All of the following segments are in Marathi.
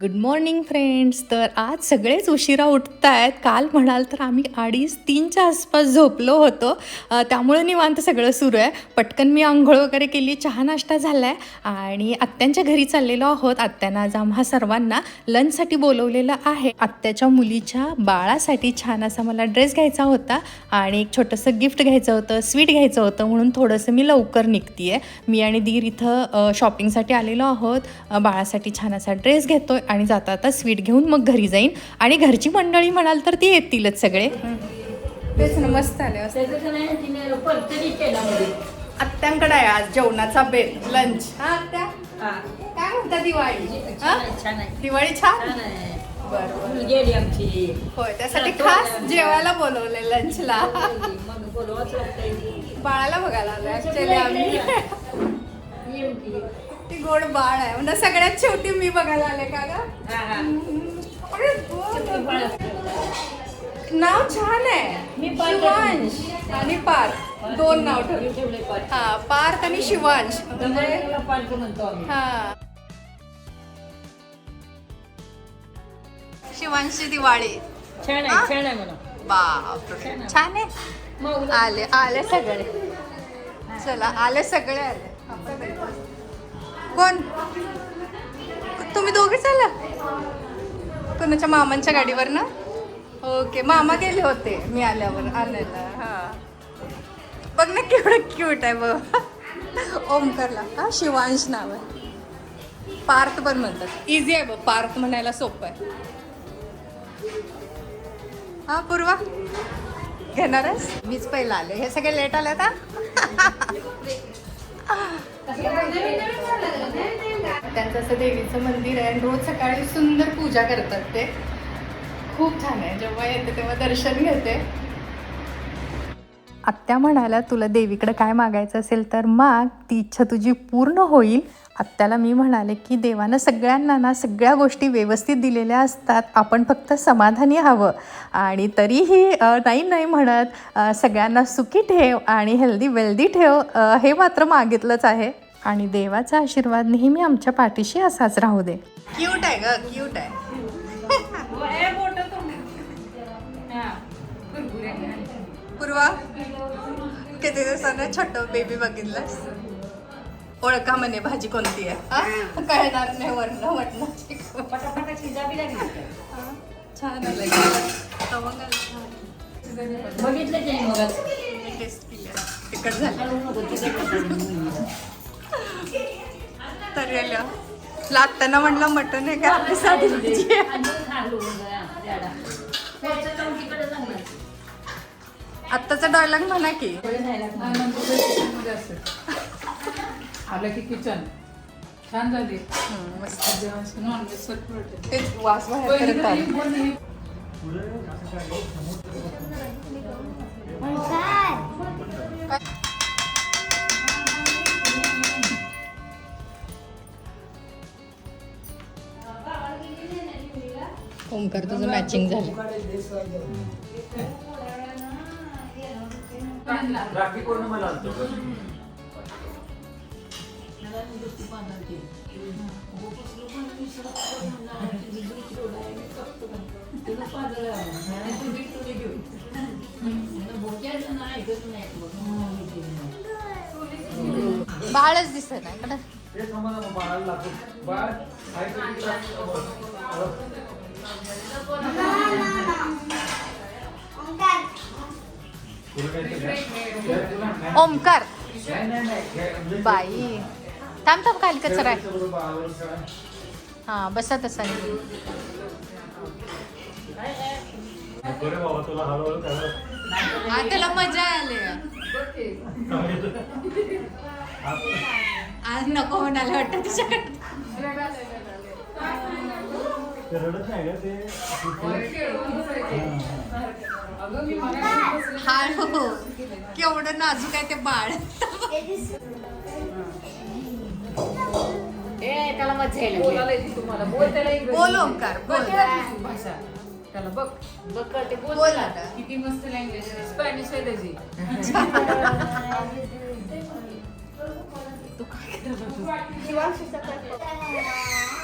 गुड मॉर्निंग फ्रेंड्स तर आज सगळेच उशिरा उठत आहेत काल म्हणाल तर आम्ही अडीच तीनच्या आसपास झोपलो होतो. त्यामुळे निवांत सगळं सुरू आहे. पटकन मी आंघोळ वगैरे केली. चहा नाश्ता झाला आहे आणि आत्यांच्या घरी चाललेलो आहोत. आत्यांना आज आम्हा सर्वांना लंचसाठी बोलवलेलं आहे. आत्याच्या मुलीच्या बाळासाठी छान असा मला ड्रेस घ्यायचा होता. आणि एक छोटंसं गिफ्ट घ्यायचं होतं. स्वीट घ्यायचं होतं. म्हणून थोडंसं मी लवकर निघते मी आणि दीर इथं शॉपिंगसाठी आलेलो आहोत. बाळासाठी छान असा ड्रेस घेतो आणि जाता आता स्वीट घेऊन मग घरी जाईन. आणि घरची मंडळी म्हणाल तर ती येतीलच सगळे. तेच ना मस्त आले आत्यांकडे आहे आज जेवणाचा बेल लंच हा आत्या? हा. काय म्हणता दिवाळी? हा? दिवाळी छान? बरोबर आली आमची. होय त्यासाठी खास. जेवायला बोलवले लंचला मग बोलवाच लागतंय. बाळाला बघायला आलो ऍक्च्युली आम्ही. ती गोड बाळ आहे. म्हणजे सगळ्यात शेवटी मी बघायला आले का ग? हा, हा. नाव छान आहे. शिवांश आणि पार्थ. दोन नाव ठेवले. हा पार्थ आणि शिवांश. म्हणजे हा. शिवांशी दिवाळी. छान? आहे छान आहे म्हणा. बापरे छान आहे. आले आले सगळे. चला आले सगळे आले. कोण? तुम्ही दोघे चला. कोणाच्या मामांच्या गाडीवर ना? ओके मामा गेले होते मी आल्यावर आलेला हा. बघ ना केवढं क्यूट आहे बघ. ओमकारला. हा शिवांश नाव आहे. पार्थ पण म्हणतात. इझी आहे बघ पार्थ म्हणायला सोपं आहे. हा पूर्वा. घेणार आहेस? मीच पहिला आले. हे सगळे लेट आले आता त्यांचं असं देवीचं मंदिर आहे. आणि रोज सकाळी सुंदर पूजा करतात ते. खूप छान आहे. जेव्हा येते तेव्हा दर्शन घेते. आत्या म्हणाल्या तुला देवीकडे काय मागायचं असेल तर माग. ती इच्छा तुझी पूर्ण होईल. आत्याला मी म्हणाले की देवानं सगळ्यांना ना सगळ्या गोष्टी व्यवस्थित दिलेल्या असतात. आपण फक्त समाधानी हवं. आणि तरीही नाही नाही म्हणत. सगळ्यांना सुखी ठेव आणि हेल्दी वेल्दी ठेव. हे मात्र मागितलंच आहे. आणि देवाचा आशीर्वाद नेहमी आमच्या पाठीशी असाच राहू दे. क्यूट आहे ग क्यूट आहे. पूर्वा किती दिवसानं छोट बेबी बघितलंस? ओळखा म्हणे भाजी कोणती आहे? कळणार नाही वर्ण लागली छान. बघितलं की नाही मग मी टेस्ट केली आहे. तिखट झालं. तरी लागताना म्हणलं मटन आहे का? आपली साधी भाजी. आत्ताचा डायलॉग म्हणा की. आलं की किचन. छान झाली. तेच वास बाहेर करत. ओमकार तुझं मॅचिंग झालं? बाळच दिसत नाही. बाळ ओमकार. बाई. थांब थांब खाली कचरा आहे. हा बसा तसा. हा त्याला मजा आली. आज नको म्हणाला वाटत तुझ्याकडे. ते रडत नाही का ते हा हो. केवढं नाजूक आहे ते बाळ. ए त्याला मजा यायला बोलायला येते तुम्हाला. बोल त्याला इंग्रजी. बोल ओंकार बोल. त्याची भाषा. त्याला बघ. बघ कळते बोल. बोल त्याला. आता. किती मस्त लँग्वेज आहे. स्पॅनिश आहे त्याची. काय येईल ना.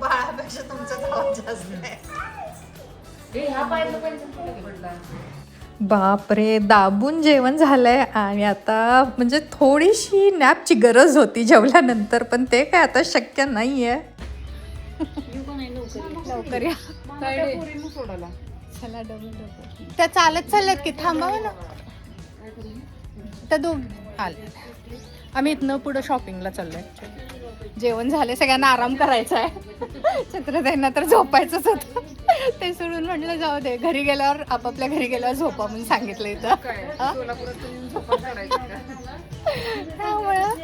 बाळापेक्षा तुमचा आवाज जास्त आहे. पाहिलं पाहिजे पडला. बापरे दाबून जेवण झालंय आणि आता म्हणजे थोडीशी नॅपची गरज होती जेवल्यानंतर पण ते काय आता शक्य नाही आहे लवकर या. चला डबल डबल त्या चालत चालल्यात की थांबावं ना? त्या दोघ आले. आम्ही इथनं पुढं शॉपिंगला चाललोय जेवण झाले सगळ्यांना आराम करायचा आहे. छत्रताईंना तर झोपायचंच होतं. ते सोडून म्हटलं जाऊ दे घरी गेल्यावर आपापल्या घरी गेल्यावर झोपा म्हणून सांगितलं इथं? त्यामुळं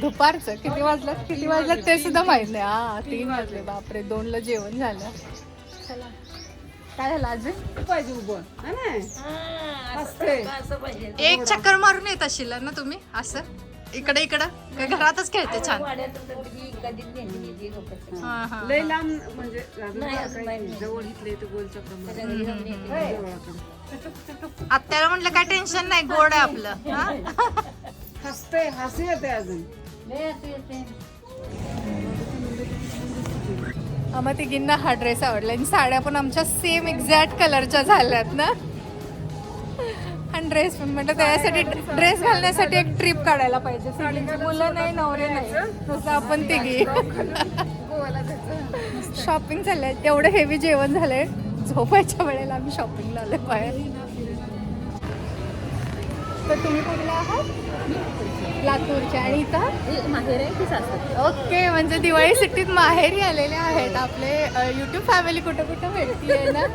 दुपारचं किती वाजलं? किती वाजलं ते सुद्धा माहीत नाही. हा तीन वाजले. बापरे दोनला जेवण झालं. काय झालं अजून? पाहिजे उभं. हा ना? असते. एक चक्कर मारून येत असेल ना तुम्ही? असं? इकडे इकडं? काय घरातच खेळते छान. तर. हा, हा. लय लांब म्हणजे नाही, काही नाही. जवळ इथले इथे गोल चक्कर मारून. आत्याला म्हटलं काय टेन्शन नाही गोड आहे आपलं. हा? हसते हसू येते अजून. आम्हा तिघींना हा ड्रेस आवडला. आणि साड्या पण आमच्या सेम एक्झॅक्ट कलरच्या झाल्यात ना. आणि ड्रेस पण म्हटलं त्यासाठी ड्रेस घालण्यासाठी एक ट्रिप काढायला पाहिजे. मुलं नाही नवरे नाही. तसं आपण तिघी. शॉपिंग चाललंय. एवढं हेवी जेवण झालंय. झोपायच्या वेळेला आम्ही शॉपिंगला आलोय बाहेर. तर तुम्ही कुठले आहात? लातूरचे आणि इथं? माहेर आहे की सासर? ओके म्हणजे दिवाळी सुट्टीत माहेरी आलेले आहेत आपले. यूट्यूब फॅमिली कुठं कुठं भेटतीये ना?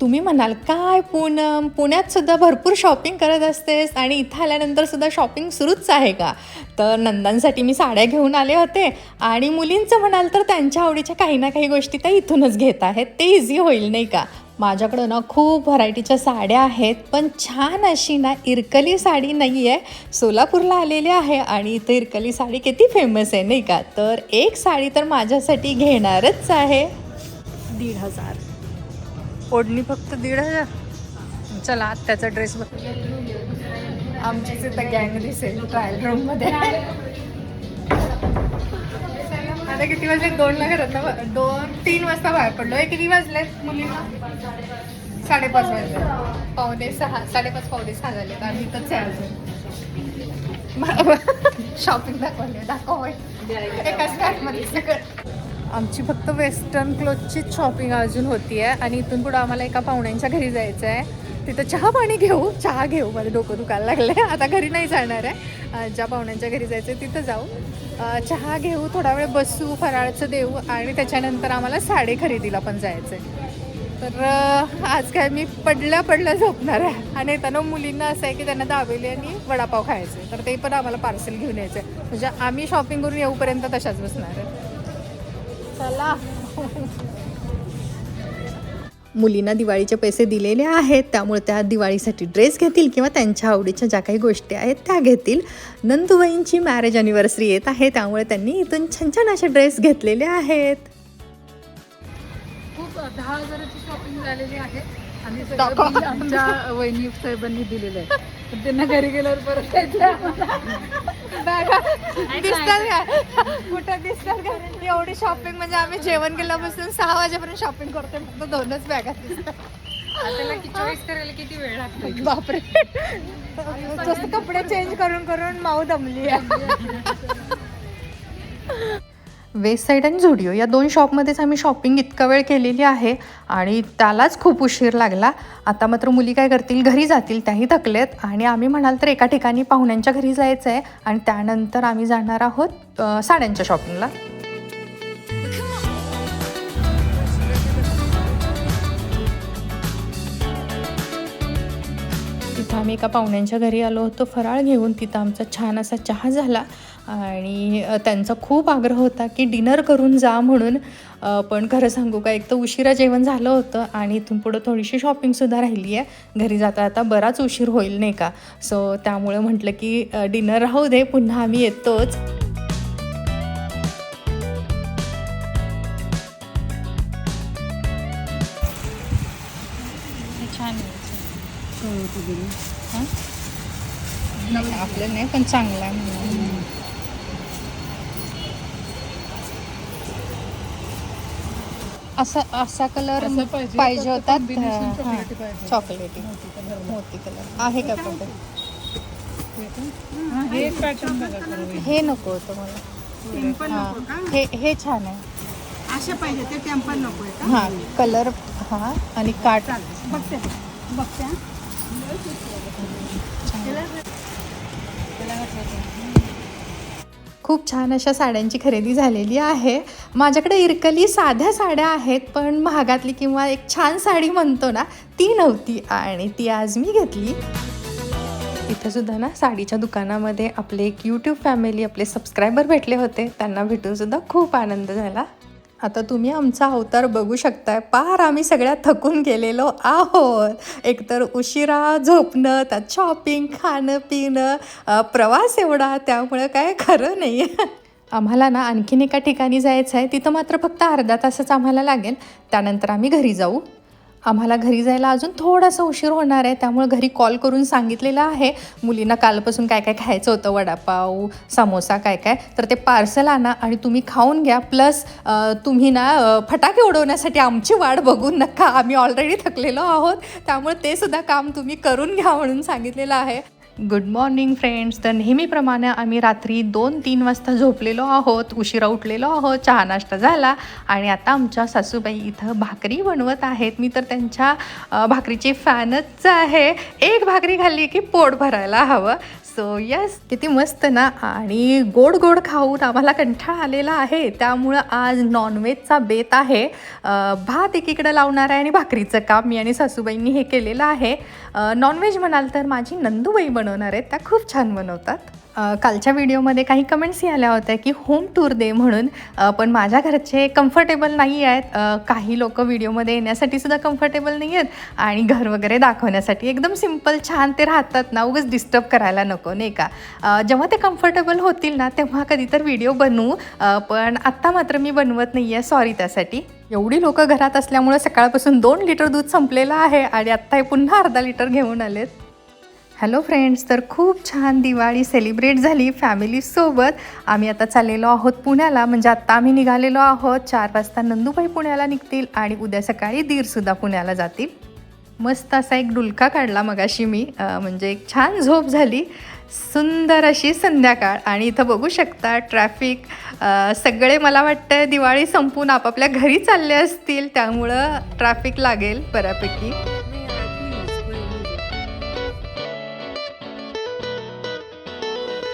तुम्ही म्हणाल काय पूनम? पुण्यात सुद्धा भरपूर शॉपिंग करत असतेस आणि इथं आल्यानंतर सुद्धा शॉपिंग सुरूच आहे का? तर नंदांसाठी मी साड्या घेऊन आले होते आणि मुलींचं म्हणाल तर त्यांच्या आवडीच्या काही ना काही गोष्टी त्या इथूनच घेत आहेत. ते इझी होईल नाही का? माझ्याकडं ना खूप व्हरायटीच्या साड्या आहेत पण छान अशी ना इरकली साडी नाही आहे सोलापूरला आलेली आहे आणि इथं इरकली साडी किती फेमस आहे नाही का? तर एक साडी तर माझ्यासाठी घेणारच आहे. दीड हजार. ओढणी फक्त दीड हजार? चला आत्ताचा ड्रेस बघ. आमचीच इथं गँग दिसेल ट्रायल रूममध्ये आता किती वाजले? दोनला घरात ना दोन तीन वाजता बाहेर पडलो. हे किती वाजले? मुलींना? साडेपाच वाजले. पावणे सहा साडेपाच पावणे सहा झाले. आम्ही इथंच आहे अजून. शॉपिंग दाखवली दाखव एकाच कार्टमध्ये सगळं. आमची फक्त वेस्टर्न क्लोथचीच शॉपिंग अजून होती आहे आणि इथून पुढं आम्हाला एका पाहुण्यांच्या घरी जायचं आहे तिथं चहा पाणी घेऊ चहा घेऊ. माझं डोकं दुखायला लागलं आहे आता घरी नाही जाणार आहे. ज्या पाहुण्यांच्या घरी जायचं आहे तिथं जाऊ. चहा घेऊ थोडा वेळ बसू फराळचं देऊ आणि त्याच्यानंतर आम्हाला साडे खरेदीला पण जायचं आहे तर आज काय मी पडल्या पडल्या झोपणार आहे. आणि येताना मुलींना असं आहे की त्यांना दाबेली आणि वडापाव खायचे. आहे. तर ते पण आम्हाला पार्सल घेऊन यायचं. आहे म्हणजे आम्ही शॉपिंग करून येऊपर्यंत तशाच बसणार आहे. चला. मुलींना दिवाळीचे पैसे दिलेले आहेत त्यामुळे त्या दिवाळीसाठी ड्रेस घेतील किंवा त्यांच्या आवडीच्या ज्या काही गोष्टी आहेत त्या घेतील. नंदुबाईंची मॅरेज अनिव्हर्सरी येत आहे त्यामुळे त्यांनी इथून छान छान असे ड्रेस घेतलेले आहेत. खूप दहा हजाराची शॉपिंग झालेली आहे. आणि आमच्या वहिनी साहेबांनी दिलेलं आहे पण त्यांना घरी गेल्यावर परत यायचं आम्हाला. बॅगा दिसतात का? कुठं दिसतात का? एवढी शॉपिंग म्हणजे आम्ही जेवण केल्यापासून सहा वाजेपर्यंत शॉपिंग करतोय फक्त दोनच बॅगा दिसतात. त्याला की चॉईस करायला किती वेळ लागतो? बापरे. जसं कपडे चेंज करून करून माऊ दमली वेस्ट साईड आणि झुडिओ या दोन शॉपमध्येच आम्ही शॉपिंग इतका वेळ केलेली आहे आणि त्यालाच खूप उशीर लागला. आता मात्र मुली काय करतील? घरी जातील त्याही थकलेत आणि आम्ही म्हणाल तर एका ठिकाणी पाहुण्यांच्या घरी जायचं आहे आणि त्यानंतर आम्ही जाणार आहोत साड्यांच्या शॉपिंगला. तिथं आम्ही एका पाहुण्यांच्या घरी आलो होतो. फराळ घेऊन तिथं आमचा छान असा चहा झाला. आणि त्यांचा खूप आग्रह होता की डिनर करून जा म्हणून. पण खरं सांगू का एक तर उशिरा जेवण झालं होतं आणि इथून पुढं थोडीशी शॉपिंगसुद्धा राहिली आहे. घरी जाता आता बराच उशीर होईल नाही का? सो त्यामुळे म्हटलं की डिनर राहू दे पुन्हा आम्ही येतोच. छान आपलं नाही पण चांगला आहे असा असा कलर पाहिजे. होता. चॉकलेटी मोती कलर आहे का पण? हा, नको होतं मला हां. हे हे छान आहे. असे पाहिजे ते टेम्पल नको आहे हां कलर हां आणि काट. बघते. बघते. खूप छान अशा साड्यांची खरेदी झालेली आहे. माझ्याकडे इरकली साध्या साड्या आहेत पण महागातली किंवा एक छान साडी म्हणतो ना ती नव्हती आणि ती आज मी घेतली. इथंसुद्धा ना साडीच्या दुकानामध्ये आपले एक यूट्यूब फॅमिली आपले सबस्क्रायबर भेटले होते. त्यांना भेटूनसुद्धा खूप आनंद झाला. आता तुम्ही आमचा अवतार बघू शकताय. पार आम्ही सगळ्या थकून गेलेलो आहोत. एकतर उशिरा झोपणं त्यात शॉपिंग खाणं पिणं प्रवास एवढा त्यामुळं काय खरं नाही. आम्हाला ना आणखीन एका ठिकाणी जायचं आहे तिथं मात्र फक्त अर्धा तासच आम्हाला लागेल. त्यानंतर आम्ही घरी जाऊ. आम्हाला घरी जायला अजून थोडासा उशीर होणार आहे त्यामुळे घरी कॉल करून सांगितलेलं आहे. मुलींना कालपासून काय काय खायचं होतं वडापाव समोसा काय काय तर ते पार्सल आणा आणि तुम्ही खाऊन घ्या. प्लस तुम्ही ना फटाके उडवण्यासाठी आमची वाट बघून नका. आम्ही ऑलरेडी थकलेलो आहोत त्यामुळे ते सुद्धा काम तुम्ही करून घ्या म्हणून सांगितलेलं आहे. गुड मॉर्निंग फ्रेंड्स तर नेहमीप्रमाणे आम्ही रात्री दोन तीन वाजता झोपलेलो आहोत उशिरा उठलेलो आहोत चहा नाश्ता झाला आणि आता आमच्या सासूबाई इथं भाकरी बनवत आहेत. मी तर त्यांच्या भाकरीची फॅनच आहे. एक भाकरी खाल्ली की पोट भरायला हवं. सो यस किती मस्त ना. आणि गोड गोड खाऊन आम्हाला कंठाळ आलेला आहे. त्यामुळं आज नॉनव्हेजचा बेत आहे. भात एकीकडं लावणार आहे आणि भाकरीचं काम मी आणि सासूबाईंनी हे केलेलं आहे. नॉनव्हेज म्हणाल तर माझी नंदूबाई बनवणार आहेत. त्या खूप छान बनवतात. कालच्या व्हिडिओमध्ये काही कमेंट्सही आल्या होत्या की होम टूर दे म्हणून पण माझ्या घरचे कम्फर्टेबल नाही आहेत. काही लोक व्हिडिओमध्ये येण्यासाठी सुद्धा कम्फर्टेबल नाही आहेत. आणि घर वगैरे दाखवण्यासाठी एकदम सिंपल छान ते राहतात ना. उगाच डिस्टर्ब करायला नको नाही का? जेव्हा ते कम्फर्टेबल होतील ना तेव्हा कधी तर व्हिडिओ बनवू पण आत्ता मात्र मी बनवत नाही आहे सॉरी त्यासाठी. एवढी लोकं घरात असल्यामुळे सकाळपासून दोन लिटर दूध संपलेलं आहे आणि आत्ता हे पुन्हा अर्धा लिटर घेऊन आलेत. हॅलो फ्रेंड्स तर खूप छान दिवाळी सेलिब्रेट झाली फॅमिलीसोबत आम्ही आता चाललेलो आहोत पुण्याला. म्हणजे आत्ता आम्ही निघालेलो आहोत. चार वाजता नंदूबाई पुण्याला निघतील आणि उद्या सकाळी दीरसुद्धा पुण्याला जातील. मस्त असा एक डुलका काढला मगाशी मी. म्हणजे एक छान झोप झाली. सुंदर अशी संध्याकाळ. आणि इथं बघू शकता ट्रॅफिक सगळे मला वाटतं दिवाळी संपून आपापल्या घरी चालले असतील. त्यामुळं ट्रॅफिक लागेल बऱ्यापैकी.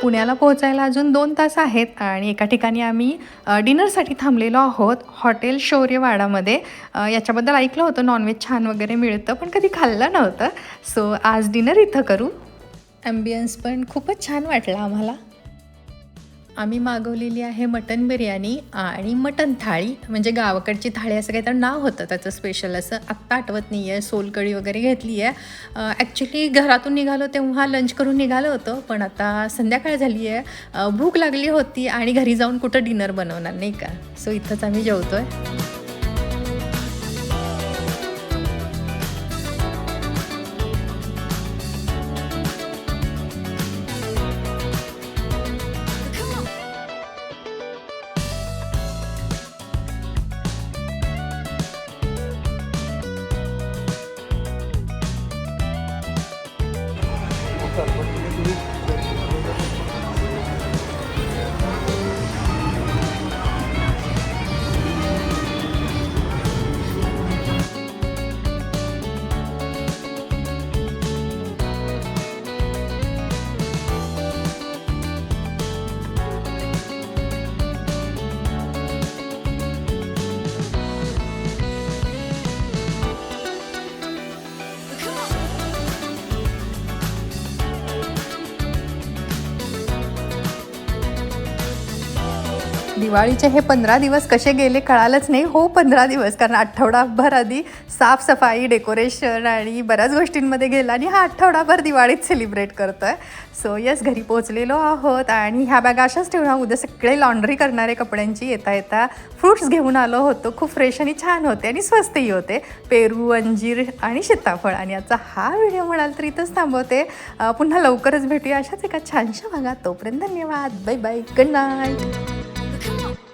पुण्याला पोहोचायला अजून दोन तास आहेत आणि एका ठिकाणी आम्ही डिनरसाठी थांबलेलो आहोत हॉटेल शौर्यवाडामध्ये. याच्याबद्दल ऐकलं होतं नॉनव्हेज छान वगैरे मिळतं पण कधी खाल्लं नव्हतं. सो आज डिनर इथं करू. ॲम्बियन्स पण खूपच छान वाटला आम्हाला. आम्ही मागवलेली आहे मटन बिर्याणी आणि मटन थाळी. म्हणजे गावाकडची थाळी असं काही तर नाव होतं त्याचं स्पेशल असं आत्ता आठवत नाही आहे सोलकढी वगैरे घेतली आहे. ॲक्च्युली घरातून निघालो तेव्हा लंच करून निघालो होतं पण आता संध्याकाळ झाली आहे. भूक लागली होती आणि घरी जाऊन कुठं डिनर बनवणार नाही का? सो इथंच आम्ही जेवतो आहे दिवाळीचे हे पंधरा दिवस कसे गेले कळालंच नाही. हो पंधरा दिवस. कारण आठवडाभर आधी साफसफाई डेकोरेशन आणि बऱ्याच गोष्टींमध्ये गेला आणि हा आठवडाभर दिवाळीत सेलिब्रेट करतो आहे सो येस घरी पोचलेलो आहोत आणि ह्या बॅगा अशाच ठेवणार. उद्या सगळे लॉन्ड्री करणारे कपड्यांची येता येता फ्रुट्स घेऊन आलो होतो. खूप फ्रेश आणि छान होते आणि स्वस्तही होते. पेरू अंजीर आणि सीताफळ. आणि याचा हा व्हिडिओ म्हणाल तर इथंच थांबवते. पुन्हा लवकरच भेटूया अशाच एका छानशा भागात. तोपर्यंत धन्यवाद. Bye bye good night Come on.